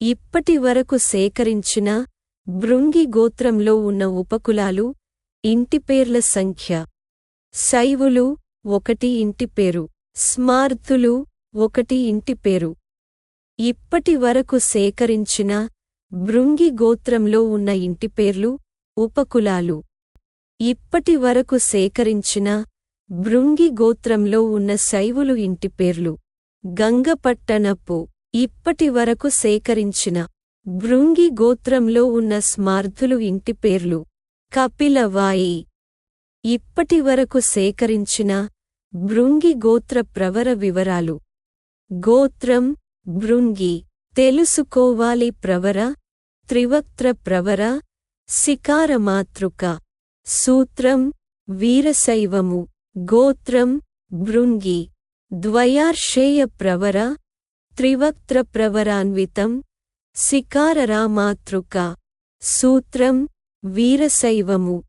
ఇప్పటి వరకు సేకరించిన భృంగి గోత్రంలో ఉన్న ఉపకులాలు ఇంటిపేర్ల సంఖ్య. శైవులు ఒకటి ఇంటిపేరు స్మార్థులు ఒకటి ఇంటిపేరు ఇప్పటి వరకు సేకరించిన భృంగి గోత్రంలో ఉన్న ఇంటిపేర్లు ఉపకులాలు. ఇప్పటి వరకు సేకరించిన భృంగి గోత్రంలో ఉన్న శైవులు ఇంటిపేర్లు గంగపట్టణపు ఇప్పటి వరకు సేకరించిన భృంగి గోత్రంలో ఉన్న స్మార్థులు ఇంటి పేర్లు కపిలవాయి. ఇప్పటి వరకు సేకరించిన భృంగి గోత్ర ప్రవర వివరాలు. గోత్రం భృంగి తెలుసుకోవాలి ప్రవర త్రివక్త్ర ప్రవర శికారమాతృక సూత్రం వీరశైవము. గోత్రం భృంగి ద్వయార్షేయ ప్రవర త్రివక్త్ర ప్రవరాన్వితం శికారరామాతృక సూత్రం వీరశైవము.